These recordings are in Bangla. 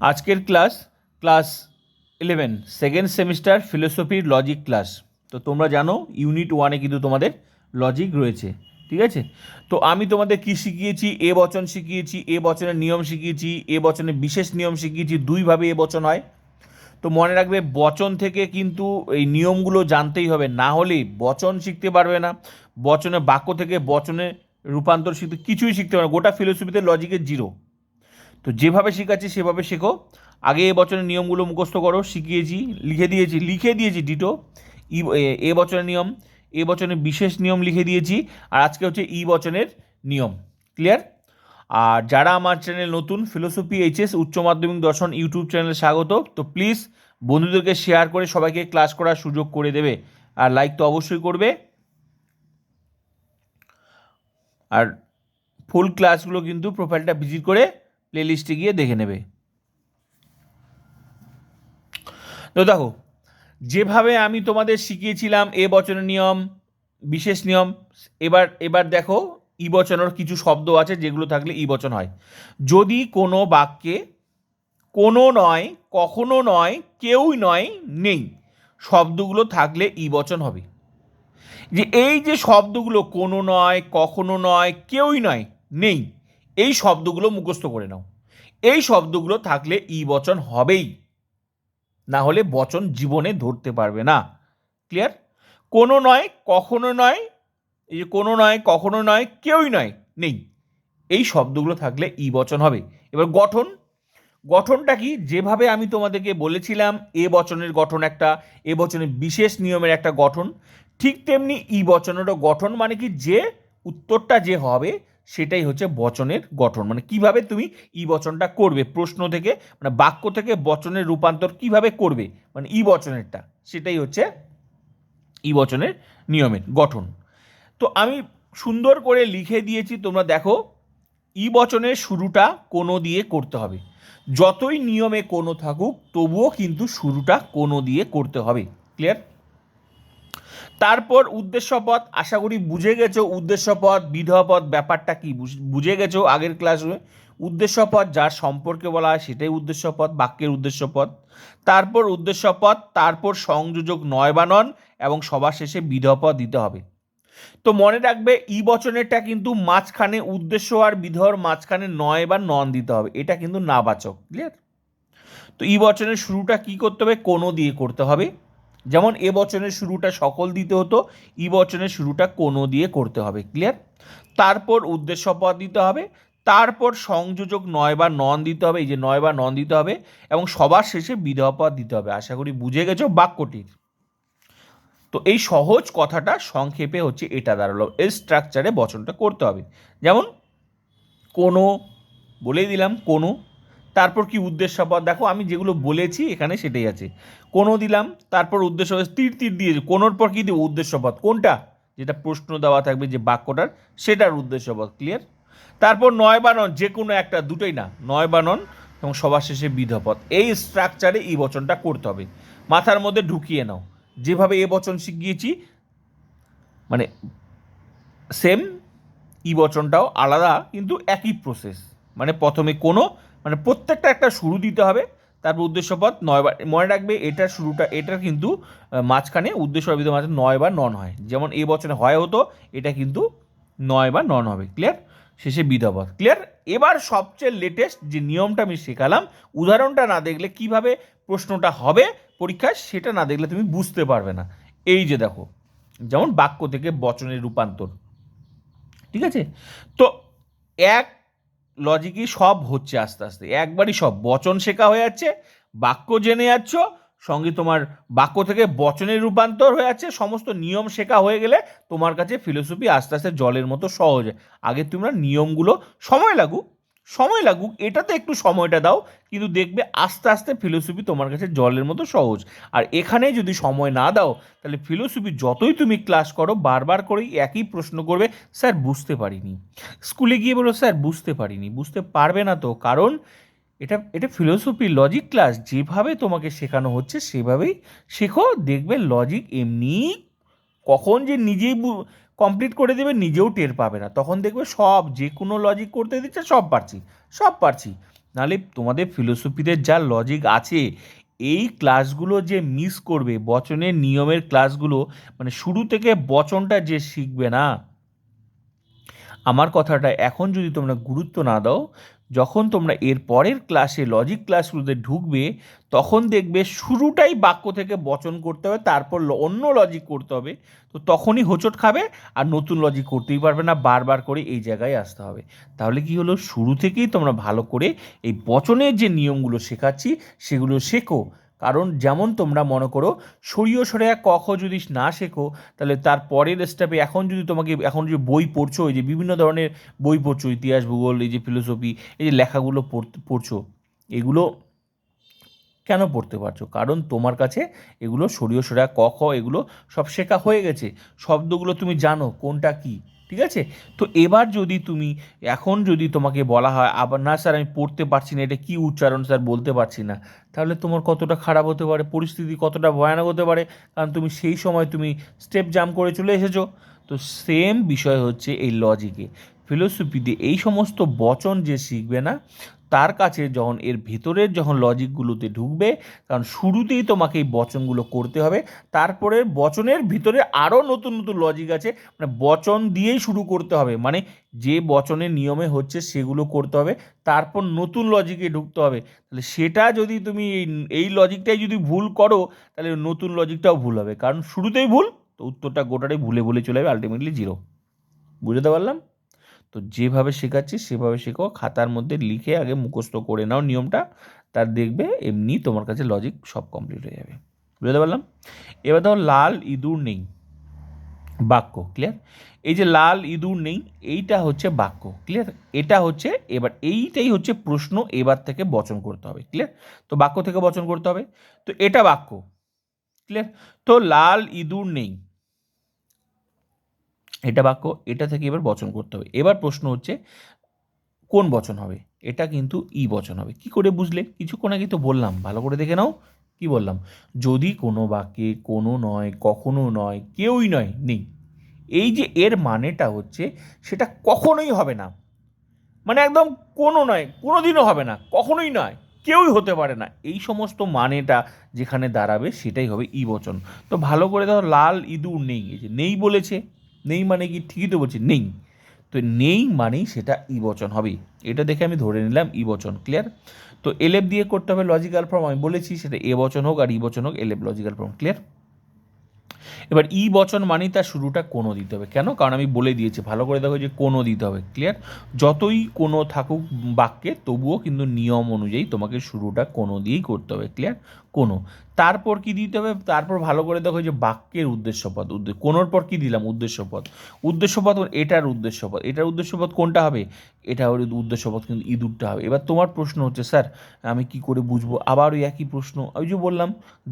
আজকের class class eleven second semester ফিলোসফির logic class তো তোমরা জানো ইউনিট ওয়ানে কিন্তু তোমাদের লজিক রয়েছে, ঠিক আছে? তো আমি তোমাদের কি শিখিয়েছি? এ বচন শিখিয়েছি, এ বচনের নিয়ম শিখিয়েছি, এ বচনের বিশেষ নিয়ম শিখিয়েছি, দুইভাবে এ বচন হয়। তো মনে রাখবে, বচন থেকে কিন্তু এই নিয়মগুলো জানতেই হবে, না হলে বচন শিখতে পারবে না। বচনের বাক্য থেকে বচনে রূপান্তর শিখতে, কিছুই শিখতে পারবে না। গোটা ফিলোসফিতে লজিকের জিরো তো যেভাবে শেখাচ্ছি, সেভাবে শেখো। আগে এ বছরের নিয়মগুলো মুখস্থ করো, শিখিয়েছি, লিখে দিয়েছি লিখে দিয়েছি ডিটো। ই, এ- বছরের নিয়ম, এ বচনের বিশেষ নিয়ম লিখে দিয়েছি, আর আজকে হচ্ছে ই বচনের নিয়ম। ক্লিয়ার? আর যারা আমার চ্যানেল নতুন, ফিলোসফি এইচএস, উচ্চ মাধ্যমিক দর্শন ইউটিউব চ্যানেলে স্বাগত, তো প্লিজ বন্ধুদেরকে শেয়ার করে সবাইকে ক্লাস করার সুযোগ করে দেবে। আর লাইক তো অবশ্যই করবে। আর ফুল ক্লাসগুলো কিন্তু প্রোফাইলটা ভিজিট করে প্লেলিস্টে গিয়ে দেখে নেবে। তো দেখো, যেভাবে আমি তোমাদের শিখিয়েছিলাম এ বচনের নিয়ম, বিশেষ নিয়ম, এবার এবার দেখো, ই বচনের কিছু শব্দ আছে যেগুলো থাকলে ই বচন হয়। যদি কোনো বাক্যে কোনো নয়, কখনো নয়, কেউই নয়, নেই, শব্দগুলো থাকলে ই বচন হবে। যে এই যে শব্দগুলো কোনো নয়, কখনো নয়, কেউই নয়, নেই এই শব্দগুলো মুখস্থ করে নাও। এই শব্দগুলো থাকলে ই বচন হবেই। না হলে বচন জীবনে ধরতে পারবে না। ক্লিয়ার কোনো নয়, কখনো নয়, এই যে কোনো নয়, কখনো নয়, কেউই নয়, নেই। এই শব্দগুলো থাকলে ই বচন হবে। এবার গঠন। গঠনটা কি? যেভাবে আমি তোমাদেরকে বলেছিলাম, এ বচনের গঠন একটা, এ বচনের বিশেষ নিয়মের একটা গঠন। ঠিক তেমনি ই বচনেরও গঠন মানে কি? যে উত্তরটা যে হবে সেটাই হচ্ছে বচনের গঠন। মানে কীভাবে তুমি ই বচনটা করবে? প্রশ্ন থেকে মানে বাক্য থেকে বচনের রূপান্তর কীভাবে করবে? মানে ই বচনেরটা, সেটাই হচ্ছে ই বচনের নিয়মের গঠন। তো আমি সুন্দর করে লিখে দিয়েছি, তোমরা দেখো, ই বচনের শুরুটা কোনো দিয়ে করতে হবে। যতই নিয়মে কোনো থাকুক, তবুও কিন্তু শুরুটা কোনো দিয়ে করতে হবে। ক্লিয়ার? তারপর উদ্দেশ্যপদ আশা করি বুঝে গেছো উদ্দেশ্যপদ বিধপদ ব্যাপারটা কি? বুঝ- গেছো আগের ক্লাসে উদ্দেশ্যপদ যার সম্পর্কে বলা হয় সেটাই উদ্দেশ্যপদ বাক্যের উদ্দেশ্যপদ তারপর উদ্দেশ্যপদ তারপর সংযোজক নয় বা নন এবং সবার শেষে বিধপদ দিতে হবে। তো মনে রাখবে ই বচনেরটা কিন্তু মাঝখানে উদ্দেশ্য আর বিধর মাঝখানে নয় বা নন দিতে হবে। এটা কিন্তু নাবাচক ক্লিয়ার তো ই বচনের শুরুটা কি করতে হবে? কোনো দিয়ে করতে হবে। যেমন এ বচনের শুরুটা সকল দিতে হতো, ই বচনের শুরুটা কোনো দিয়ে করতে হবে ক্লিয়ার তারপর উদ্দেশ্য পদ দিতে হবে, তারপর সংযোজক নয় বা নন দিতে হবে, এই যে নয় বা নন দিতে হবে, এবং সবার শেষে বিধবা পদ দিতে হবে, আশা করি বুঝে গেছো বাক্যটির। তো এই সহজ কথাটা সংক্ষেপে হচ্ছে এটা দাঁড়াল, এই স্ট্রাকচারে বচনটা করতে হবে। যেমন কোনো, বলেই দিলাম কোনো তারপর কি উদ্দেশ্য পদ দেখো আমি যেগুলো বলেছি এখানে সেটাই আছে। কোনো দিলাম, তারপর উদ্দেশ্য তীর তীর দিয়েছি কোনোর পর কি দিব উদ্দেশ্য পদ কোনটা? যেটা প্রশ্ন দেওয়া থাকবে যে বাক্যটার, সেটার উদ্দেশ্য পদ ক্লিয়ার তারপর নয় বা নন যে কোনো একটা, দুটোই না নয় বা নন এবং সবার শেষে বিধপদ এই স্ট্রাকচারে এই বচনটা করতে হবে। মাথার মধ্যে ঢুকিয়ে নাও। যেভাবে এ বচন শিখিয়েছি মানে সেম ই বচনটাও আলাদা, কিন্তু একই প্রসেস মানে প্রথমে কোনো মানে প্রত্যেকটা একটা শুরু দিতে হবে। তারপর উদ্দেশ্যপদ নয় বার, মনে রাখবে এটার শুরুটা, এটার কিন্তু মাঝখানে উদ্দেশ্য বিধ মাঝে নয় বা নন হয়। যেমন এই বচনে হয় হতো, এটা কিন্তু নয় বা নন হবে। ক্লিয়ার শেষে বিধপদ ক্লিয়ার এবার সবচেয়ে লেটেস্ট যে নিয়মটা আমি শেখালাম, উদাহরণটা না দেখলে কীভাবে প্রশ্নটা হবে পরীক্ষায়, সেটা না দেখলে তুমি বুঝতে পারবে না। এই যে দেখো, যেমন বাক্য থেকে বচনের রূপান্তর। ঠিক আছে? তো এক লজিকই সব হচ্ছে আস্তে আস্তে। একবারই সব। বচন শেখা হয়ে যাচ্ছে, বাক্য জেনে যাচ্ছ, সঙ্গে তোমার বাক্য থেকে বচনের রূপান্তর হয়ে যাচ্ছে, সমস্ত নিয়ম শেখা হয়ে গেলে তোমার কাছে ফিলোসফি আস্তে আস্তে জলের মতো সহজ আগে তোমরা নিয়মগুলো সময় লাগুক সময় লাগুক, এটাতে একটু সময়টা দাও, কিন্তু দেখবে আস্তে আস্তে ফিলোসফি তোমার কাছে জলের মতো সহজ। আর এখানে যদি সময় না দাও, তাহলে ফিলোসফি যতই তুমি ক্লাস করো, বারবার করেই একই প্রশ্ন করবে, স্যার, বুঝতে পারিনি। স্কুলে গিয়ে বলো স্যার, বুঝতে পারিনি। বুঝতে পারবে না তো, কারণ এটা এটা ফিলোসফি লজিক ক্লাস যেভাবে তোমাকে শেখানো হচ্ছে, সেভাবেই শেখো, দেখবে লজিক এমনি কখন যে নিজেই কমপ্লিট করে দেবে নিজেও টের পাবে না। তখন দেখবে সব, যে কোনো লজিক করতে দিচ্ছে, সব পারছি সব পারছি। নাহলে তোমাদের ফিলোসফিতে যা লজিক আছে, এই ক্লাসগুলো যে মিস করবে, বচনের নিয়মের ক্লাসগুলো মানে শুরু থেকে বচনটা যে শিখবে না, আমার কথাটা এখন যদি তোমরা গুরুত্ব না দাও যখন তোমরা এর পরের ক্লাসে লজিক ক্লাসগুলোতে ঢুকবে, তখন দেখবে শুরুটাই বাক্য থেকে বচন করতে হবে, তারপর অন্য লজিক করতে হবে। তো তখনই হোঁচট খাবে আর নতুন লজিক করতেই পারবে না, বারবার করে এই জায়গায় আসতে হবে। তাহলে কি হলো? শুরু থেকেই তোমরা ভালো করে এই বচনের যে নিয়মগুলো শেখাচ্ছি, সেগুলো শেখো। কারণ যেমন তোমরা মনে করো সরিয় সরে ক খ যদি না শেখো, তাহলে তার পরের স্টেপে এখন যদি তোমাকে, এখন যে বই পড়ছো, এই যে বিভিন্ন ধরনের বই পড়ছো, ইতিহাস, ভূগোল, এই যে ফিলোসফি এই যে লেখাগুলো পড়ছো, এগুলো কেন পড়তে পারছ? কারণ তোমার কাছে এগুলো সরিয় সরা ক খ, এগুলো সব শেখা হয়ে গেছে। শব্দগুলো তুমি জানো, কোনটা কি? ঠিক আছে? তো এবার যদি তুমি, এখন যদি তোমাকে বলা হয়, আবার না স্যার আমি পড়তে পারছি না, এটা কি উচ্চারণ স্যার বলতে পারছি না, তাহলে তোমার কতটা খারাপ হতে পারে, পরিস্থিতি কতটা ভয়ানক হতে পারে, কারণ তুমি সেই সময় তুমি স্টেপ জাম করে চলে এসেছ। তো সেম বিষয় হচ্ছে এই লজিকে ফিলোসফিতে এই সমস্ত বচন যে শিখবে না তার কাছে যখন এর ভেতরের যখন লজিকগুলোতে ঢুকবে, কারণ শুরুতেই তোমাকে এই বচনগুলো করতে হবে, তারপরে বচনের ভিতরে আরও নতুন নতুন লজিক আছে মানে বচন দিয়েই শুরু করতে হবে মানে যে বচনের নিয়মে হচ্ছে সেগুলো করতে হবে, তারপর নতুন লজিকে ঢুকতে হবে। তাহলে সেটা যদি তুমি এই এই লজিকটাই যদি ভুল করো, তাহলে নতুন লজিকটাও ভুল হবে, কারণ শুরুতেই ভুল, তো উত্তরটা গোটাটাই ভুলে ভুলে চলে যাবে আলটিমেটলি জিরো বুঝতে পারলাম? তো যেভাবে শেখাচ্ছি সেভাবে শেখো খাতার মধ্যে লিখে আগে মুখস্থ করে নাও নিয়মটা, তার দেখবে এমনি তোমার কাছে লজিক সব কমপ্লিট হয়ে যাবে। বুঝতে পারলাম? এবার ধরো লাল ইঁদুর নেই, বাক্য ক্লিয়ার এই যে লাল ইঁদুর নেই, এইটা হচ্ছে বাক্য ক্লিয়ার এটা হচ্ছে, এবার এইটাই হচ্ছে প্রশ্ন এবার থেকে বচন করতে হবে ক্লিয়ার তো বাক্য থেকে বচন করতে হবে। তো এটা বাক্য ক্লিয়ার তো লাল ইঁদুর নেই এটা বাক্য, এটা থেকে এবার বচন করতে হবে। এবার প্রশ্ন হচ্ছে, কোন বচন হবে? এটা কিন্তু ই বচন হবে। কি করে বুঝলে? কিছুক্ষণ আগে তো বললাম, ভালো করে দেখে নাও কি বললাম। যদি কোনো বাক্যে কোনো নয়, কখনো নয়, কেউই নয়, নেই। এই যে এর মানেটা হচ্ছে, সেটা কখনোই হবে না। মানে একদম কোনো নয় কোনো দিনও হবে না, কখনোই নয়, কেউই হতে পারে না। এই সমস্ত মানেটা যেখানে দাঁড়াবে, সেটাই হবে ই বচন। তো ভালো করে ধরো, লাল ইঁদুর নেই। এই যে নেই বলেছে নেই মানে কি? ঠিকই তো বলছি, নেই। তো নেই মানেই সেটা ই বচন হবে। এটা দেখে আমি ধরে নিলাম ই বচন ক্লিয়ার তো এলেপ দিয়ে করতে হবে লজিক্যাল ফর্ম আমি বলেছি সেটা এ বচন হোক আর ই বচন হোক এলেপ লজিক্যাল ফর্ম ক্লিয়ার এবার ই বচন মানেই তার শুরুটা কোনো দিতে হবে। কেন? কারণ আমি বলে দিয়েছি, ভালো করে দেখো যে কোনো দিতে হবে ক্লিয়ার যতই কোনো থাকুক বাক্যে, তবুও কিন্তু নিয়ম অনুযায়ী তোমাকে শুরুটা কোনো দিয়েই করতে হবে ক্লিয়ার কোনো। তারপর কি দিতে হবে? তারপর ভালো করে দেখো যে বাক্যের উদ্দেশ্যপদ। উদ্দেশ্য কোনোর পর কি দিলাম? উদ্দেশ্যপদ। উদ্দেশ্যপদ এটার উদ্দেশ্যপদ। এটার উদ্দেশ্যপদ কোনটা হবে? এটা হলো উদ্দেশ্যপদ, কিন্তু ইঁদুরটা হবে। এবার তোমার প্রশ্ন হচ্ছে, স্যার, আমি কি করে বুঝব? আবার ওই একই প্রশ্ন। ওই যে বললাম,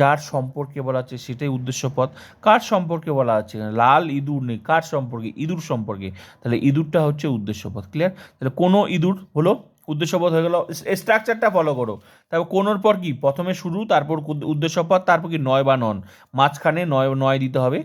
যার সম্পর্কে বলা আছে সেটাই উদ্দেশ্যপদ। কার সম্পর্কে বলা আছে? লাল ইঁদুর নেই। কার সম্পর্কে? ইঁদুর সম্পর্কে। তাহলে ইঁদুরটা হচ্ছে উদ্দেশ্যপদ। ক্লিয়ার তাহলে কোনো ইঁদুর হলো উদ্দেশ্যপদ হয়ে গেল। স্ট্রাকচারটা ফলো করো। তারপর কোনোর পর কি? প্রথমে শুরু, তারপর উদ- উদ্দেশ্যপদ তারপর কি নয় বা নন? মাঝখানে নয় নয় দিতে হবে।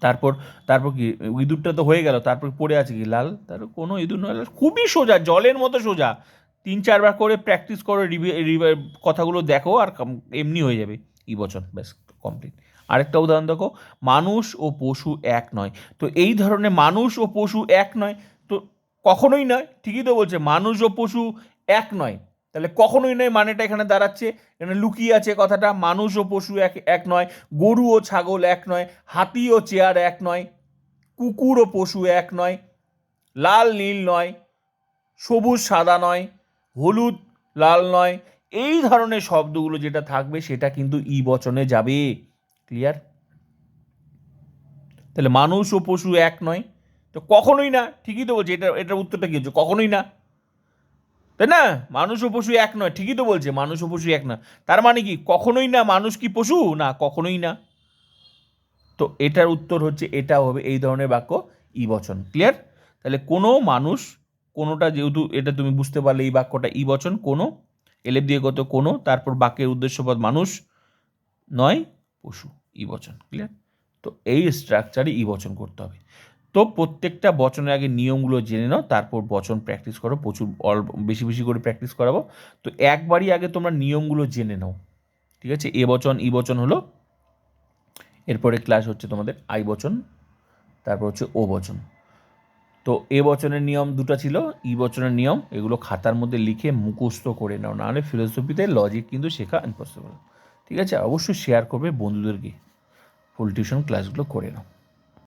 তারপর তারপর কি? ইঁদুরটা তো হয়ে গেল, তারপর পড়ে আছে কি? লাল। তারপর কোনো ইঁদুর নয়, লাল। খুবই সোজা, জলের মতো সোজা। তিন, চারবার করে প্র্যাকটিস করে কথাগুলো দেখো আর এমনি হয়ে যাবে। ই বছর ব্যাস কমপ্লিট আরেকটা উদাহরণ দেখো। মানুষ ও পশু এক নয়। তো এই ধরনের মানুষ ও পশু এক নয় কখনোই নয়, ঠিকই তো বলছে, মানুষ ও পশু এক নয়। তাহলে কখনোই নয় মানেটা এখানে দাঁড়াচ্ছে, এখানে লুকিয়ে আছে কথাটা, মানুষ ও পশু এক এক নয়, গরু ও ছাগল এক নয়, হাতি ও চেয়ার এক নয়, কুকুর ও পশু এক নয়, লাল, নীল নয়, সবুজ, সাদা নয়, হলুদ, লাল নয়, এই ধরনের শব্দগুলো যেটা থাকবে সেটা কিন্তু ই বচনে যাবে। ক্লিয়ার তাহলে মানুষ ও পশু এক নয় তো কখনোই না, ঠিকই তো বলছে, এটা, এটার উত্তরটা কি হচ্ছে? কখনোই না। তাই না? মানুষ ও পশু এক নয়, ঠিকই তো বলছে, মানুষ ও পশু এক না। তার মানে কি? কখনোই না মানুষ কি পশু? না, কখনোই না। তো এটার উত্তর হচ্ছে, এটা হবে এই ধরনের বাক্য ই বচন ক্লিয়ার তাহলে কোনো মানুষ, কোনোটা যেহেতু এটা তুমি বুঝতে পারলে এই বাক্যটা ই বচন কোনো, এলেপ দিয়ে কত কোনো, তারপর বাক্যের উদ্দেশ্যপদ মানুষ নয়, পশু ই বচন ক্লিয়ার তো এই স্ট্রাকচারে ই বচন করতে হবে। তো প্রত্যেকটা বচনের আগে নিয়মগুলো জেনে নাও, তারপর বচন প্র্যাকটিস করো, প্রচুর বেশি বেশি করে প্র্যাকটিস করাবো। তো একবারই আগে তোমরা নিয়মগুলো জেনে নাও, ঠিক আছে? এ বচন, ই বচন হলো, এরপরে ক্লাস হচ্ছে তোমাদের আই বচন, তারপর হচ্ছে ও বচন। তো এ বচনের নিয়ম দুটো ছিল, ই বচনের নিয়ম, এগুলো খাতার মধ্যে লিখে মুখস্থ করে নাও, নাহলে ফিলোসফিতে লজিক কিন্তু শেখা ইম্পসিবল ঠিক আছে? অবশ্যই শেয়ার করবে বন্ধুদেরকে। ফুল টিউশন ক্লাসগুলো করে নাও।